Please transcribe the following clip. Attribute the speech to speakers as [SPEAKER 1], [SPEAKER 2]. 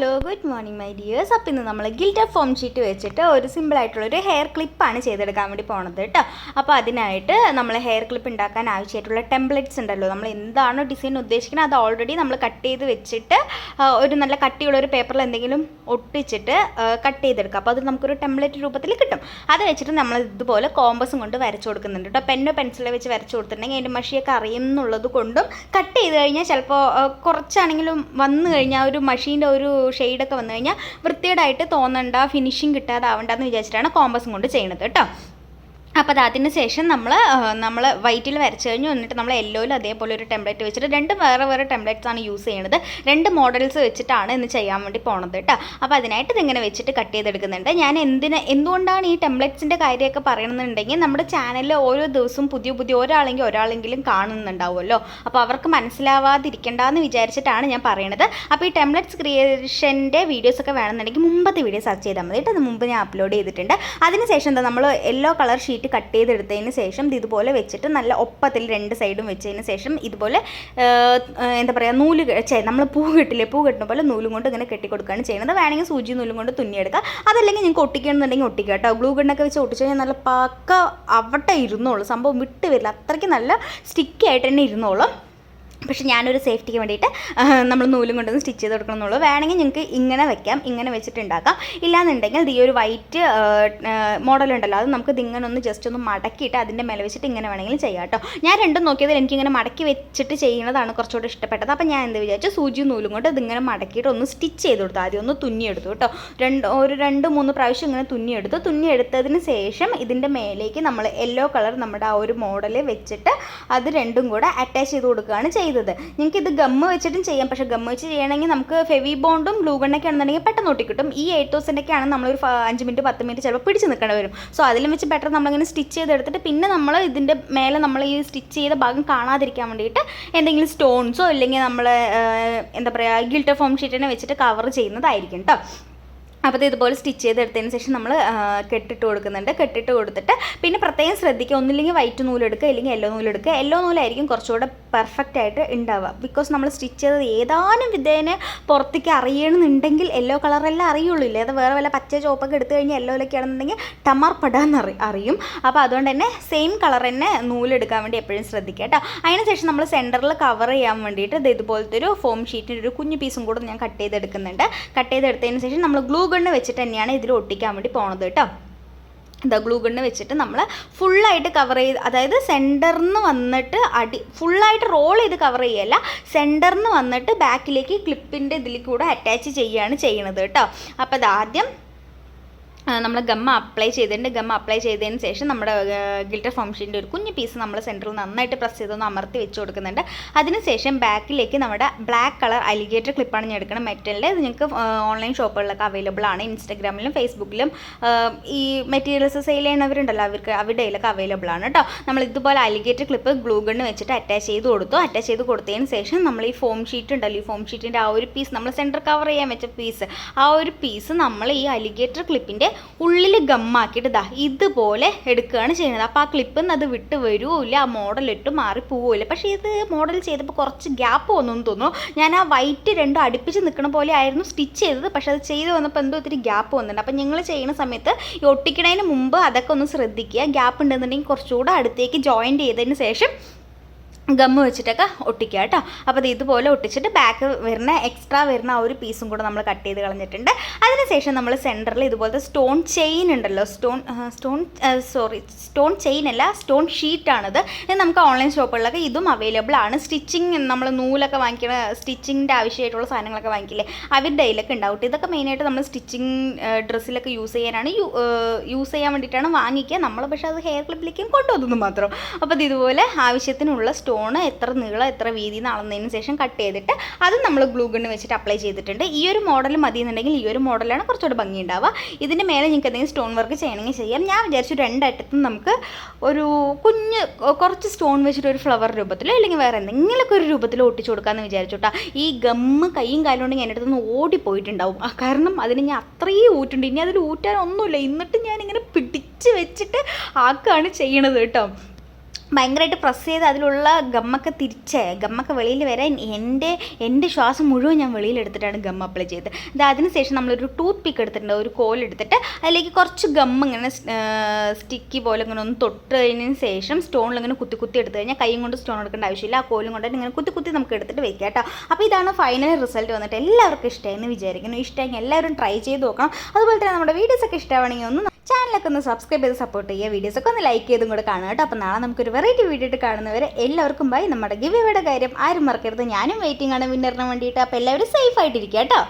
[SPEAKER 1] Hello good morning my dears അപ്പോൾ ഇന്ന് നമ്മൾ ഗിൽറ്റർ ഫോം ഷീറ്റ് വെച്ചിട്ട് ഒരു സിമ്പിൾ ആയിട്ടുള്ള ഒരു ഹെയർ ക്ലിപ്പാണ് ചെയ്തെടുക്കാൻ വേണ്ടി പോണത് കേട്ടോ. അപ്പോൾ അതിനായിട്ട് നമ്മൾ ഹെയർ ക്ലിപ്പ് ഉണ്ടാക്കാൻ ആവശ്യമായിട്ടുള്ള ടെംപ്ലറ്റ്സ് ഉണ്ടല്ലോ. നമ്മൾ എന്താണോ ഡിസൈൻ ഉദ്ദേശിക്കുന്നത് അത് ഓൾറെഡി നമ്മൾ കട്ട് ചെയ്ത് വെച്ചിട്ട് ഒരു നല്ല കട്ടിയുള്ള ഒരു പേപ്പറിൽ എന്തെങ്കിലും ഒട്ടിച്ചിട്ട് കട്ട് ചെയ്തെടുക്കുക അപ്പോൾ അത് നമുക്കൊരു ടെംപ്ലേറ്റ് രൂപത്തിൽ കിട്ടും. അത് വെച്ചിട്ട് നമ്മൾ ഇതുപോലെ കോമ്പസും കൊണ്ട് വരച്ചു കൊടുക്കുന്നുണ്ട് കേട്ടോ. പെന്നോ പെൻസിലോ വെച്ച് വരച്ചു കൊടുത്തിട്ടുണ്ടെങ്കിൽ അതിന്റെ മഷിയൊക്കെ അറിയുന്നുള്ളത് കൊണ്ടും കട്ട് ചെയ്ത് കഴിഞ്ഞാൽ ചിലപ്പോൾ കുറച്ചാണെങ്കിലും വന്നു കഴിഞ്ഞാൽ ഒരു മഷീന്റെ ഒരു ഷെയ്ഡൊക്കെ വന്നു കഴിഞ്ഞാൽ വൃത്തികേടായിട്ട് തോന്നണ്ട ഫിനിഷിങ് കിട്ടാതാവണ്ടെന്ന് വിചാരിച്ചിട്ടാണ് കോമ്പസും കൊണ്ട് ചെയ്യണത് കേട്ടോ. അപ്പോൾ അത് അതിന് ശേഷം നമ്മൾ നമ്മൾ വൈറ്റിൽ വരച്ച് കഴിഞ്ഞു എന്നിട്ട് നമ്മൾ യെല്ലോയിൽ അതേപോലെ ഒരു ടെംപ്ലേറ്റ് വെച്ചിട്ട് രണ്ട് വേറെ വേറെ ടെംപ്ലേറ്റ്സ് ആണ് യൂസ് ചെയ്യുന്നത് രണ്ട് മോഡൽസ് വെച്ചിട്ടാണ് ഇന്ന് ചെയ്യാൻ വേണ്ടി പോണത് കേട്ടോ അപ്പോൾ അതിനായിട്ട് ഇതിങ്ങനെ വെച്ചിട്ട് കട്ട് ചെയ്തെടുക്കുന്നുണ്ട്. ഞാൻ എന്തിന് എന്തുകൊണ്ടാണ് ഈ ടെംപ്ലേറ്റ്സിന്റെ കാര്യമൊക്കെ പറയണമെന്നുണ്ടെങ്കിൽ നമ്മുടെ ചാനലിൽ ഓരോ ദിവസവും പുതിയ പുതിയ ഒരാളെങ്കിൽ ഒരാളെങ്കിലും കാണുന്നുണ്ടാവുമല്ലോ. അപ്പോൾ അവർക്ക് മനസ്സിലാവാതിരിക്കണ്ടെന്ന് വിചാരിച്ചിട്ടാണ് ഞാൻ പറയണത്. അപ്പോൾ ഈ ടെംപ്ലറ്റ്സ് ക്രിയേഷന്റെ വീഡിയോസൊക്കെ വേണമെന്നുണ്ടെങ്കിൽ മുമ്പത്തെ വീഡിയോ സെർച്ച് ചെയ്താൽ മതി കേട്ടോ അത് മുമ്പ് ഞാൻ അപ്ലോഡ് ചെയ്തിട്ടുണ്ട്. അതിനുശേഷം എന്താ നമ്മൾ യെല്ലോ കളർ ഷീറ്റ് കട്ട് ചെയ്തെടുത്തതിന് ശേഷം ഇത് ഇതുപോലെ വെച്ചിട്ട് നല്ല ഒപ്പത്തിൽ രണ്ട് സൈഡും വെച്ചതിന് ശേഷം ഇതുപോലെ എന്താ പറയുക നൂൽ നമ്മൾ പൂ കെട്ടില്ലേ പൂ കെട്ടുന്ന പോലെ നൂലും കൊണ്ട് ഇങ്ങനെ കെട്ടിക്കൊടുക്കുകയാണ് ചെയ്യുന്നത്. വേണമെങ്കിൽ സൂചി നൂലും കൊണ്ട് തുന്നിയെടുക്കുക അതല്ലെങ്കിൽ നിങ്ങൾക്ക് ഒട്ടിക്കണമെന്നുണ്ടെങ്കിൽ ഒട്ടിക്കുക കേട്ടോ. ഗ്ലൂ ഗണ്ണൊക്കെ വെച്ച് ഒട്ടിച്ചു കഴിഞ്ഞാൽ നല്ല പക്ക അവിടെ ഇരുന്നോളൂ. സംഭവം വിട്ട് വരില്ല. അത്രയ്ക്ക് നല്ല സ്റ്റിക്കി ആയിട്ട് തന്നെ ഇരുന്നോളും. പക്ഷെ ഞാനൊരു സേഫ്റ്റിക്ക് വേണ്ടിയിട്ട് നമ്മൾ നൂലും കൊണ്ടൊന്ന് സ്റ്റിച്ച് ചെയ്ത് കൊടുക്കണമെന്നുള്ളൂ. വേണമെങ്കിൽ നിങ്ങൾക്ക് ഇങ്ങനെ വെക്കാം ഇങ്ങനെ വെച്ചിട്ട് ഉണ്ടാക്കാം ഇല്ലാന്നുണ്ടെങ്കിൽ ഈ ഒരു വൈറ്റ് മോഡൽ ഉണ്ടല്ലോ അത് നമുക്ക് ഇങ്ങനെ ഒന്ന് ജസ്റ്റ് ഒന്ന് മടക്കിയിട്ട് അതിന്റെ മേലെ വെച്ചിട്ട് ഇങ്ങനെ വേണമെങ്കിലും ചെയ്യാം കേട്ടോ. ഞാൻ രണ്ടും നോക്കിയതിൽ എനിക്കിങ്ങനെ മടക്കി വെച്ചിട്ട് ചെയ്യുന്നതാണ് കുറച്ചുകൂടി ഇഷ്ടപ്പെട്ടത്. അപ്പോൾ ഞാൻ എന്ത് വിചാരിച്ചു സൂചി നൂലും കൊണ്ട് ഇതിങ്ങനെ മടക്കിയിട്ട് ഒന്ന് സ്റ്റിച്ച് ചെയ്ത് കൊടുത്തു. ആദ്യം ഒന്ന് തുന്നിയെടുത്തു കേട്ടോ. രണ്ട് ഒരു രണ്ട് മൂന്ന് പ്രാവശ്യം ഇങ്ങനെ തുന്നിയെടുത്തു. തുന്നിയെടുത്തതിന് ശേഷം ഇതിന്റെ മേലേക്ക് നമ്മൾ യെല്ലോ കളർ നമ്മുടെ ആ ഒരു മോഡൽ വെച്ചിട്ട് അത് രണ്ടും കൂടെ അറ്റാച്ച് ചെയ്ത് കൊടുക്കുകയാണ് ചെയ്തത്. നിങ്ങൾക്ക് ഇത് ഗമ്മ് വെച്ചിട്ടും ചെയ്യാം. പക്ഷേ ഗമ്മ് വെച്ച് ചെയ്യണമെങ്കിൽ നമുക്ക് ഫെവി ബോണ്ടും ഗ്ലൂ ആണെന്നുണ്ടെങ്കിൽ പെട്ടെന്ന് ഒട്ടിക്കിട്ടും ഈ എയ്റ്റ് തൗസൻഡൊക്കെ ആണ് നമ്മളൊരു അഞ്ച് മിനിറ്റ് പത്ത് മിനിറ്റ് ചിലപ്പോൾ പിടിച്ച് നിൽക്കേണ്ടി വരും. സോ അതിലും വെച്ച് ബെറ്റർ നമ്മളിങ്ങനെ സ്റ്റിച്ച് ചെയ്തെടുത്തിട്ട് പിന്നെ നമ്മൾ ഇതിന്റെ മേലെ നമ്മൾ ഈ സ്റ്റിച്ച് ചെയ്ത ഭാഗം കാണാതിരിക്കാൻ വേണ്ടിയിട്ട് എന്തെങ്കിലും സ്റ്റോൺസോ അല്ലെങ്കിൽ നമ്മൾ എന്താ പറയുക ഗിൽട്ടർ ഫോം ഷീറ്റിനെ വെച്ചിട്ട് കവർ ചെയ്യുന്നതായിരിക്കും കേട്ടോ അപ്പോൾ ഇതുപോലെ സ്റ്റിച്ച് ചെയ്തെടുത്തതിന് ശേഷം നമ്മൾ കെട്ടിട്ട് കൊടുക്കുന്നുണ്ട്. കെട്ടിട്ട് കൊടുത്തിട്ട് പിന്നെ പ്രത്യേകം ശ്രദ്ധിക്കുക. ഒന്നില്ലെങ്കിൽ വൈറ്റ് നൂലെടുക്കുക അല്ലെങ്കിൽ യെല്ലോ നൂലെടുക്കുക. യെല്ലോ നൂലായിരിക്കും കുറച്ചുകൂടെ പെർഫെക്റ്റ് ആയിട്ട് ഉണ്ടാവുക. ബിക്കോസ് നമ്മൾ സ്റ്റിച്ച് ചെയ്തത് ഏതാനും വിധേനെ പുറത്തേക്ക് അറിയണമെന്നുണ്ടെങ്കിൽ യെല്ലോ കളറെല്ലാം അറിയുള്ളൂ. ഇല്ലേ? അത് വേറെ വല്ല പച്ച ചോപ്പൊക്കെ എടുത്തു കഴിഞ്ഞാൽ യെല്ലോയിലൊക്കെ ആണെന്നുണ്ടെങ്കിൽ ടമാർ പടാന്ന് അറി അറിയും. അപ്പോൾ അതുകൊണ്ട് തന്നെ സെയിം കളർ തന്നെ നൂലെടുക്കാൻ വേണ്ടി എപ്പോഴും ശ്രദ്ധിക്കുക കേട്ടോ. അതിനുശേഷം നമ്മൾ സെന്ററിൽ കവർ ചെയ്യാൻ വേണ്ടിയിട്ട് ഇത് ഇതുപോലത്തെ ഒരു ഫോം ഷീറ്റിന്റെ ഒരു കുഞ്ഞു പീസും കൂടെ ഞാൻ കട്ട് ചെയ്തെടുക്കുന്നുണ്ട്. കട്ട് ചെയ്തെടുത്തതിന് ശേഷം നമ്മൾ ഗ്ലൂ ഗണ്ണ് വെച്ചിട്ട് തന്നെയാണ് ഇതിൽ ഒട്ടിക്കാൻ വേണ്ടി പോണത് കേട്ടോ. ഇതാ ഗ്ലൂ ഗണ്ണ് വെച്ചിട്ട് നമ്മൾ ഫുള്ളായിട്ട് കവർ ചെയ്ത് അതായത് സെന്ററിൽ നിന്ന് വന്നിട്ട് അടി ഫുള്ളായിട്ട് റോൾ ചെയ്ത് കവർ ചെയ്യല്ല സെന്ററിൽ നിന്ന് വന്നിട്ട് ബാക്കിലേക്ക് ക്ലിപ്പിന്റെ ഇതിൽ കൂടെ അറ്റാച്ച് ചെയ്യുകയാണ് ചെയ്യണത് കേട്ടോ. അപ്പോൾ അത് ആദ്യം നമ്മൾ ഗമ്മ അപ്ലൈ ചെയ്തിട്ടുണ്ട്. ഗമ്മ അപ്ലൈ ചെയ്തതിന് ശേഷം നമ്മുടെ ഗിൽറ്റർ ഫോംഷീന്റെ ഒരു കുഞ്ഞു പീസ് നമ്മൾ സെന്ററിൽ നന്നായിട്ട് പ്രസ് ചെയ്തൊന്ന് അമർത്തി വെച്ച് കൊടുക്കുന്നുണ്ട്. അതിനുശേഷം ബാക്കിലേക്ക് നമ്മുടെ ബ്ലാക്ക് കളർ അലിഗേറ്റർ ക്ലിപ്പാണ് ഞാൻ എടുക്കണം മെറ്റലിൽ ഇത് നിങ്ങൾക്ക് ഓൺലൈൻ ഷോപ്പുകളിലൊക്കെ അവൈലബിൾ ആണ്. ഇൻസ്റ്റാഗ്രാമിലും ഫേസ്ബുക്കിലും ഈ മെറ്റീരിയൽസ് സെയിൽ ചെയ്യുന്നവരുണ്ടല്ലോ അവർക്ക് അവരുടെ കയ്യിലൊക്കെ അവൈലബിൾ ആണ് കേട്ടോ നമ്മൾ ഇതുപോലെ അലിഗേറ്റർ ക്ലിപ്പ് ഗ്ലൂ ഗണ്ണ് വെച്ചിട്ട് അറ്റാച്ച് ചെയ്ത് കൊടുത്തു. അറ്റാച്ച് ചെയ്ത് കൊടുത്തതിന് ശേഷം നമ്മൾ ഈ ഫോം ഷീറ്റ് ഉണ്ടല്ലോ ഈ ഫോം ഷീറ്റിന്റെ ആ ഒരു പീസ് നമ്മൾ സെന്റർ കവർ ചെയ്യാൻ വെച്ച പീസ് ആ ഒരു പീസ് നമ്മൾ ഈ അലിഗേറ്റർ ക്ലിപ്പിന്റെ ഉള്ളിൽ ഗമ്മാക്കിയിട്ട് ദാ ഇതുപോലെ എടുക്കുകയാണ് ചെയ്യുന്നത്. അപ്പോൾ ആ ക്ലിപ്പിൽ നിന്ന് അത് വിട്ട് വരുമില്ല ആ മോഡൽ ഇട്ട് മാറി പോവില്ല. പക്ഷേ ഇത് മോഡൽ ചെയ്തപ്പോൾ കുറച്ച് ഗ്യാപ്പ് വന്നു തോന്നുന്നു. ഞാൻ ആ വൈറ്റ് രണ്ടും അടുപ്പിച്ച് നിൽക്കണ പോലെ ആയിരുന്നു സ്റ്റിച്ച് ചെയ്തത്. പക്ഷേ അത് ചെയ്ത് വന്നപ്പോൾ എന്തോ ഒത്തിരി ഗ്യാപ്പ് വന്നിട്ടുണ്ട്. അപ്പോൾ നിങ്ങൾ ചെയ്യുന്ന സമയത്ത് ഈ ഒട്ടിക്കണതിന് മുമ്പ് അതൊക്കെ ഒന്ന് ശ്രദ്ധിക്കുക. ഗ്യാപ്പ് ഉണ്ടെന്നുണ്ടെങ്കിൽ കുറച്ചുകൂടെ അടുത്തേക്ക് ജോയിൻ ചെയ്തതിന് ശേഷം ഗമ്മ് വെച്ചിട്ടൊക്കെ ഒട്ടിക്കുക കേട്ടോ. അപ്പോൾ ഇത് ഇതുപോലെ ഒട്ടിച്ചിട്ട് ബാക്ക് വരുന്ന എക്സ്ട്രാ വരുന്ന ആ ഒരു പീസും കൂടെ നമ്മൾ കട്ട് ചെയ്ത് കളഞ്ഞിട്ടുണ്ട്. അതിനുശേഷം നമ്മൾ സെന്ററിൽ ഇതുപോലത്തെ സ്റ്റോൺ ചെയിൻ ഉണ്ടല്ലോ. Stone stone sorry stone chain അല്ല സ്റ്റോൺ ഷീറ്റാണിത് നമുക്ക് ഓൺലൈൻ ഷോപ്പുകളിലൊക്കെ ഇതും അവൈലബിൾ ആണ്. സ്റ്റിച്ചിങ് നമ്മൾ നൂലൊക്കെ വാങ്ങിക്കുന്ന സ്റ്റിച്ചിങ്ങിന്റെ ആവശ്യമായിട്ടുള്ള സാധനങ്ങളൊക്കെ വാങ്ങിക്കില്ലേ? അവരുടെ കയ്യിലൊക്കെ ഉണ്ടാവും ഇതൊക്കെ മെയിനായിട്ട് നമ്മൾ സ്റ്റിച്ചിങ് ഡ്രസ്സിലൊക്കെ യൂസ് ചെയ്യാനാണ് യൂസ് ചെയ്യാൻ വേണ്ടിയിട്ടാണ് വാങ്ങിക്കുക. നമ്മൾ പക്ഷേ അത് ഹെയർ ക്ലിപ്പിലേക്കും കൊണ്ടുവന്നത് മാത്രം. അപ്പോൾ ഇത് ഇതുപോലെ ആവശ്യത്തിനുള്ള സ്റ്റോൺ എത്ര നീളം എത്ര വീതി എന്ന് അളന്നതിന് ശേഷം കട്ട് ചെയ്തിട്ട് അത് നമ്മൾ ഗ്ലൂ ഗണ്ണ് വെച്ചിട്ട് അപ്ലൈ ചെയ്തിട്ടുണ്ട്. ഈ ഒരു മോഡൽ മതി എന്നുണ്ടെങ്കിൽ ഈ ഒരു മോഡലാണ് കുറച്ചുകൂടെ ഭംഗി ഉണ്ടാവുക ഇതിന്റെ മേലെ നിങ്ങൾക്ക് എന്തെങ്കിലും സ്റ്റോൺ വർക്ക് ചെയ്യണമെങ്കിൽ ചെയ്യാം. ഞാൻ വിചാരിച്ചു രണ്ടറ്റത്തും നമുക്ക് ഒരു കുഞ്ഞ് കുറച്ച് സ്റ്റോൺ വെച്ചിട്ട് ഒരു ഫ്ലവർ രൂപത്തിലോ അല്ലെങ്കിൽ വേറെ എന്തെങ്കിലുമൊക്കെ ഒരു രൂപത്തിലോ ഒട്ടിച്ചു കൊടുക്കാമെന്ന് വിചാരിച്ചു കേട്ടോ ഈ ഗമ്മ് കൈയും കാലും ഉണ്ടെങ്കിൽ എന്റെ അടുത്ത് നിന്ന് ഓടിപ്പോയിട്ടുണ്ടാവും കാരണം അതിന് ഞാൻ അത്രയും ഊറ്റുണ്ട്. ഇനി അതിൽ ഊറ്റാനൊന്നുമില്ല എന്നിട്ട് ഞാനിങ്ങനെ പിടിച്ച് വെച്ചിട്ട് ആക്കുകയാണ് ചെയ്യണത് കേട്ടോ. ഭയങ്കരമായിട്ട് പ്രസ് ചെയ്ത് അതിലുള്ള ഗമ്മൊക്കെ തിരിച്ച്. ഗമ്മൊക്കെ വെളിയിൽ വരാൻ എന്റെ എന്റെ ശ്വാസം മുഴുവൻ ഞാൻ വെളിയിലെടുത്തിട്ടാണ് ഗം അപ്ലൈ ചെയ്തത്. അത് അതിനുശേഷം നമ്മളൊരു ടൂത്ത് പിക്ക് എടുത്തിട്ടുണ്ട്. ഒരു കോലെടുത്തിട്ട് അതിലേക്ക് കുറച്ച് ഗം ഇങ്ങനെ സ്റ്റിക്കി പോലെ ഇങ്ങനെ ഒന്ന് തൊട്ട് തൊട്ടതിന് ശേഷം സ്റ്റോണിൽ ഇങ്ങനെ കുത്തി കുത്തി എടുത്തു കഴിഞ്ഞാൽ കൈയും കൊണ്ട് സ്റ്റോൺ എടുക്കേണ്ട ആവശ്യമില്ല. ആ കോലും കൊണ്ട് ഇങ്ങനെ കുത്തി കുത്തി നമുക്ക് എടുത്തിട്ട് വെക്കാം കേട്ടോ. അപ്പോൾ ഇതാണ് ഫൈനൽ റിസൾട്ട് വന്നിട്ട്. എല്ലാവർക്കും ഇഷ്ടമായെന്ന് വിചാരിക്കുന്നു. ഇഷ്ടമെങ്കിൽ എല്ലാവരും ട്രൈ ചെയ്ത് നോക്കണം. അതുപോലെ തന്നെ നമ്മുടെ വീഡിയോസൊക്കെ ഇഷ്ടമാണെങ്കിൽ ഒന്ന് ചാനലൊക്കെ ഒന്ന് സബ്സ്ക്രൈബ് ചെയ്ത് സപ്പോർട്ട് ചെയ്യുക. വീഡിയോസൊക്കെ ഒന്ന് ലൈക്ക് ചെയ്തും കൂടെ കാണുക കേട്ടോ. അപ്പോൾ നാളെ നമുക്കൊരു വെറൈറ്റി വീഡിയോ ഇട്ട് കാണുന്നവരെ എല്ലാവർക്കും ബൈ നമ്മുടെ ഗിവ് കാര്യം ആരും മറക്കരുത്. ഞാനും വെയിറ്റിംഗ് ആണ് വിന്നറിന് വേണ്ടിയിട്ട്. അപ്പോൾ എല്ലാവരും സേഫ് ആയിട്ടിരിക്കുക കേട്ടോ.